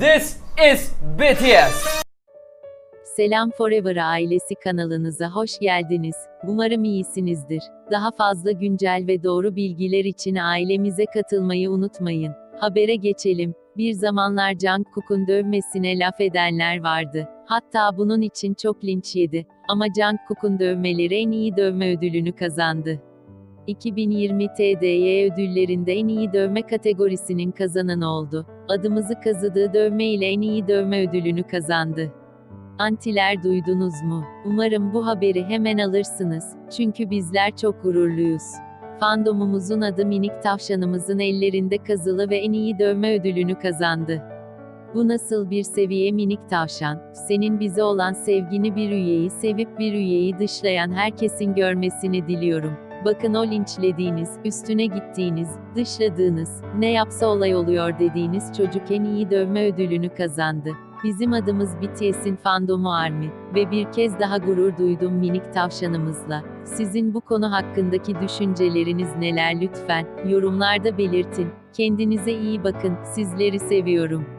This is BTS. Selam Forever ailesi kanalınıza hoş geldiniz. Umarım iyisinizdir. Daha fazla güncel ve doğru bilgiler için ailemize katılmayı unutmayın. Habere geçelim. Bir zamanlar Jungkook'un dövmesine laf edenler vardı. Hatta bunun için çok linç yedi. Ama Jungkook'un dövmeleri en iyi dövme ödülünü kazandı. 2020 TDY ödüllerinde en iyi dövme kategorisinin kazananı oldu. Adımızı kazıdığı dövme ile en iyi dövme ödülünü kazandı. Antiler duydunuz mu? Umarım bu haberi hemen alırsınız. Çünkü bizler çok gururluyuz. Fandomumuzun adı minik tavşanımızın ellerinde kazılı ve en iyi dövme ödülünü kazandı. Bu nasıl bir seviye minik tavşan? Senin bize olan sevgini bir üyeyi sevip bir üyeyi dışlayan herkesin görmesini diliyorum. Bakın o linçlediğiniz, üstüne gittiğiniz, dışladığınız, ne yapsa olay oluyor dediğiniz çocuk en iyi dövme ödülünü kazandı. Bizim adımız BTS'in fandomu Army ve bir kez daha gurur duydum minik tavşanımızla. Sizin bu konu hakkındaki düşünceleriniz neler lütfen yorumlarda belirtin. Kendinize iyi bakın. Sizleri seviyorum.